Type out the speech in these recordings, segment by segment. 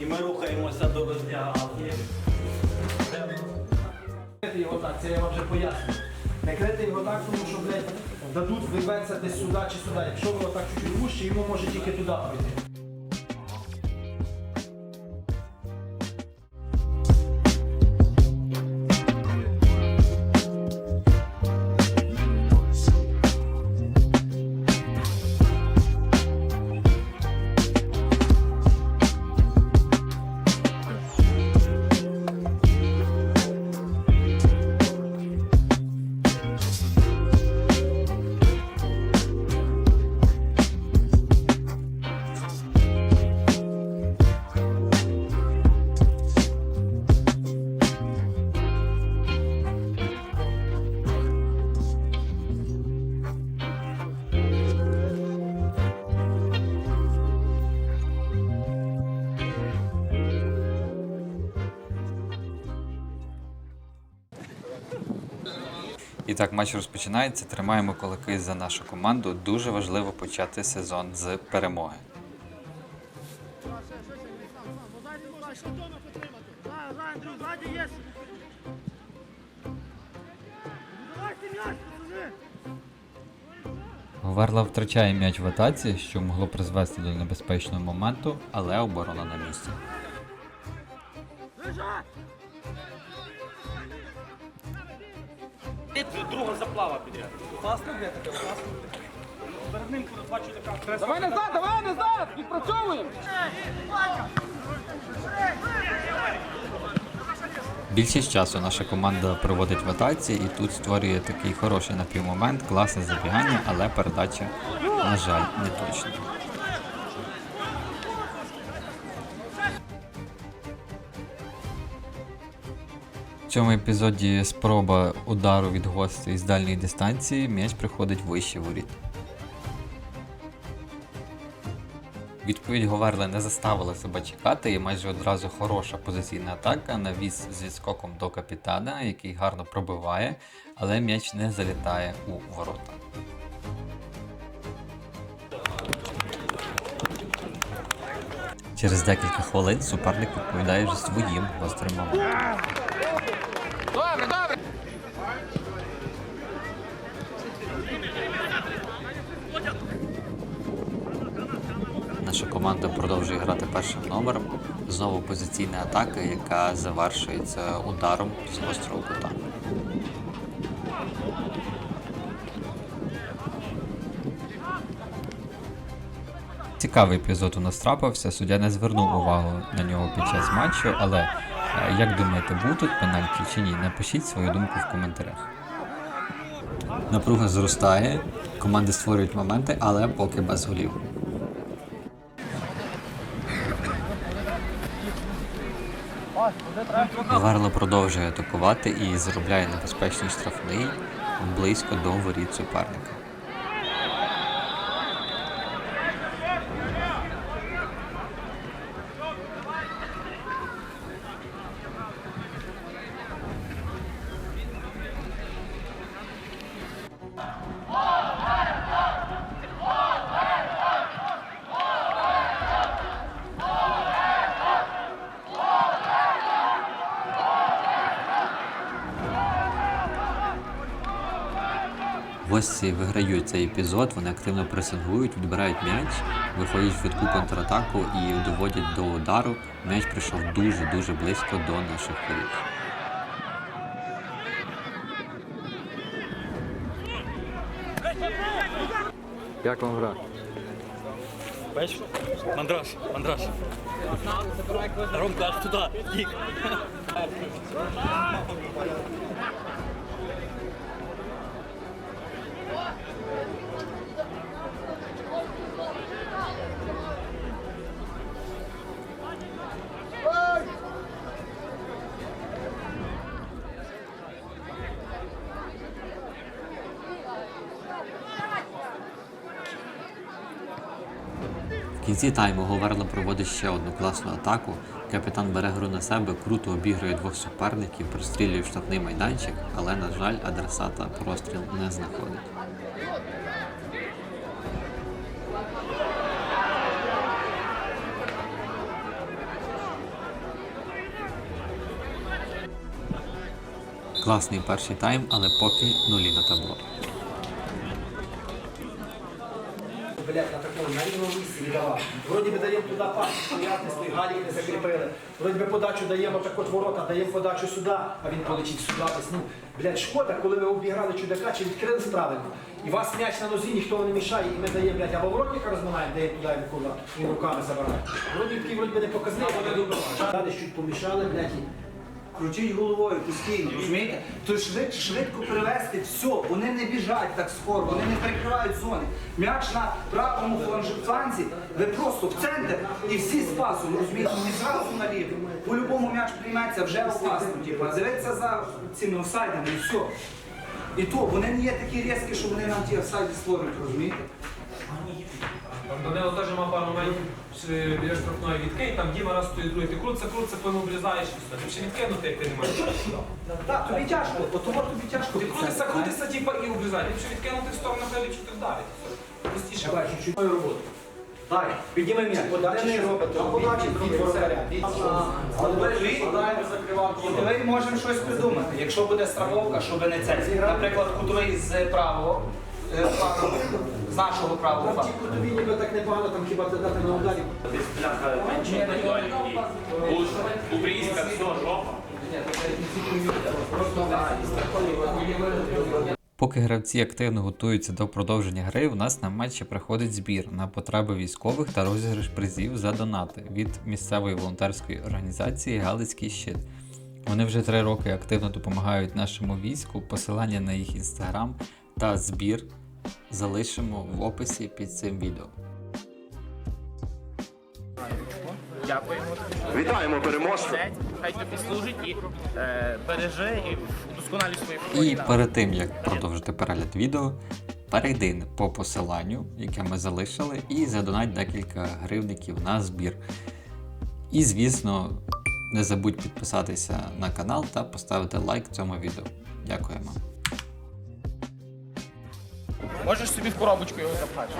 І ми рухаємося до роздягалки. Це я вам вже поясню. Не крити його так, тому що, блядь, дадуть вибеться десь сюди чи сюди. Якщо ви отак чуть-чуть вужче, йому може тільки туди пройти. І так, матч розпочинається. Тримаємо кулаки за нашу команду. Дуже важливо почати сезон з перемоги. Говерла втрачає м'яч в атаці, що могло призвести до небезпечного моменту, але оборона на місці. Заплава підряд. Класно де таке, класно. Перед ним бачу така Давай назад, давай назад! Відпрацьовуємо! Більшість часу наша команда проводить в атаці і тут створює такий хороший напівмомент, класне забігання, але передача, на жаль, не точна. В цьому епізоді спроба удару від гостей з дальньої дистанції, м'яч приходить вище воріт. Відповідь Говерли не заставила себе чекати, і майже одразу хороша позиційна атака. Навіс з відскоком до капітана, який гарно пробиває, але м'яч не залітає у ворота. Через декілька хвилин суперник відповідає вже своїм гострим моментом. Наша команда продовжує грати першим номером. Знову позиційна атака, яка завершується ударом з гострого кута. Цікавий епізод у нас трапився. Суддя не звернув увагу на нього під час матчу, але як думаєте, був тут пенальті чи ні? Напишіть свою думку в коментарях. Напруга зростає, команди створюють моменти, але поки без голів. Варло продовжує атакувати і заробляє небезпечний штрафний близько до воріт суперника. Гості виграють цей епізод, вони активно пресингують, відбирають м'яч, виходять в швидку контратаку і доводять до удару. М'яч прийшов дуже-дуже близько до наших воріт. Як вам гра? Бачиш? Мандраш, мандраш. Ромка, аж туди, тік. Кінці тайму Говерла проводить ще одну класну атаку. Капітан бере гру на себе, круто обігрує двох суперників, прострілює в штрафний майданчик, але, на жаль, адресата простріл не знаходить. Класний перший тайм, але поки нулі на табло. Блять, на такому на рівному місці віддавав. Вроді би даємо туди пас, стояти, галік не закріпили. Вроді би подачу даємо так от ворота, даємо подачу сюди, а він полетить сюди. десь. Ну, блядь, шкода, коли ви обіграли чудака, чи відкрили правильно. І вас м'яч на нозі, ніхто не мішає, і ми даємо, блядь, або воротника розминаємо, даємо туди і куди, і руками забираємо. Вроді такий, вроді би не показник, але добре. Далі чуть помішали, блядь, Крутіть головою постійно, розумієте? То швидко, швидко привести все, вони не біжать так скоро, вони не перекривають зони. М'яч на правому фланж- фланзі, ви просто в центр і всі з пасом, розумієте, не зразу наліво. По-любому м'яч прийметься вже опасно, типу, дивиться за цими офсайдами і все. І то вони не є такі різкі, що вони нам ті офсайди створюють, розумієте? Данило теж мав пару моментів біля штрафної відкинь, там Діма раз стоїть другий, ти крутиться, крутиться, потім обрізаєш і все. Ти ще відкинути, як ти не маєш. Так, тобі тяжко, от того тобі тяжко. Ти крутишся, крутишся, типа, і обрізаєш. Ти ще відкинути в сторону хай чи ти вдарить. Простіше. давай чуть-чуть мою роботу. Так, підніми м'яч. Подачі робите? Подачі Від воротаря, від Кутовий можемо щось придумати. Якщо буде страховка, щоб не це. Наприклад, кутовий з правого, е, з нашого правого Там ті кутові ніби так непогано, там хіба дати на ударі. Українська все, жопа. Поки гравці активно готуються до продовження гри, у нас на матчі приходить збір на потреби військових та розіграш призів за донати від місцевої волонтерської організації Галицький щит. Вони вже три роки активно допомагають нашому війську. Посилання на їх інстаграм та збір залишимо в описі під цим відео. Вітаємо переможця! Хай тобі служить і е, береже і вдосконалюй свої І перед тим як продовжити перегляд відео, перейди по посиланню, яке ми залишили, і задонать декілька гривників на збір. І звісно, не забудь підписатися на канал та поставити лайк цьому відео. Дякуємо. Можеш собі в коробочку його запхати.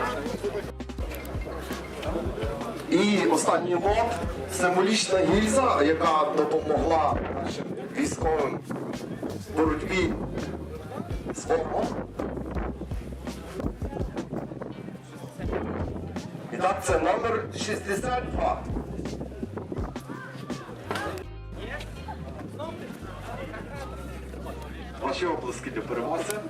І останній лот символічна гільза, яка допомогла нашим військовим в боротьбі з ворогом. І так, це номер 62. Ваші оплески для переможця.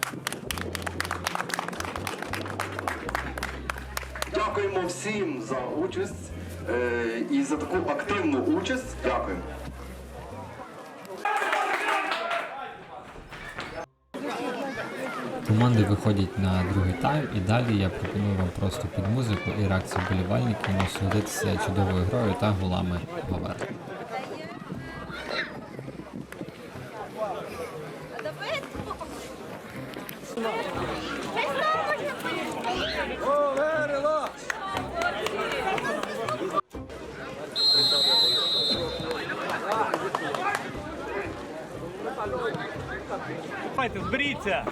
Дякуємо всім за участь е, і за таку активну участь. Дякуємо. Команди виходять на другий тайм, і далі я пропоную вам просто під музику і реакцію болівальників насолодитися чудовою грою та голами Говер. Давайте, зберіться.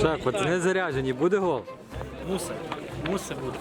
Шеф, пацани заряджені, буде гол? Мусить, мусить бути.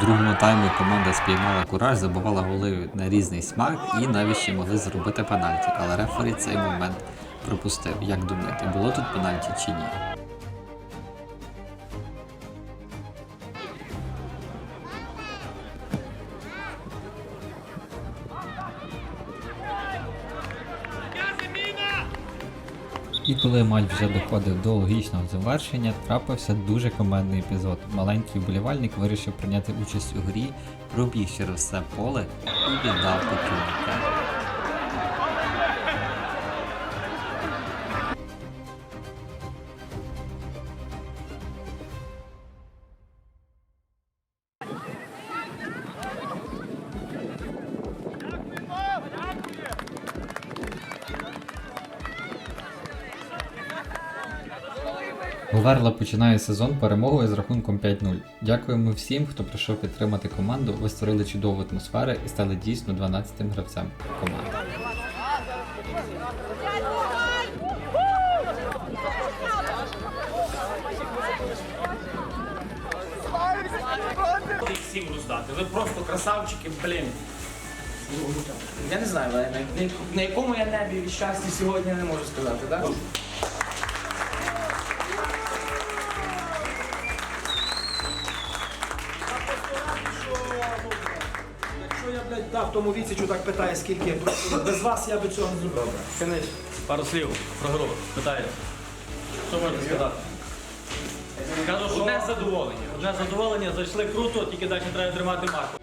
Другому таймі команда спіймала кураж, забивала голи на різний смак і навіть ще могли зробити пенальті. Але рефері цей момент пропустив. Як думаєте, було тут пенальті чи ні? І коли матч вже доходив до логічного завершення, трапився дуже командний епізод. Маленький вболівальник вирішив прийняти участь у грі, пробіг через все поле і віддав покійника. Говерла починає сезон перемогою з рахунком 5-0. Дякуємо всім, хто прийшов підтримати команду. Ви створили чудову атмосферу і стали дійсно 12-тим гравцем команди. Всім роздати. Ви просто красавчики, блін. Я не знаю, на, якому я небі від щастя сьогодні не можу сказати, так? Якщо в тому віці, чудак так питає, скільки, без вас я би цього не зробив. Пару слів про гру. Питаю. Що можна сказати? Кажу, що одне задоволення. Одне задоволення, зайшли круто, тільки далі треба тримати марку.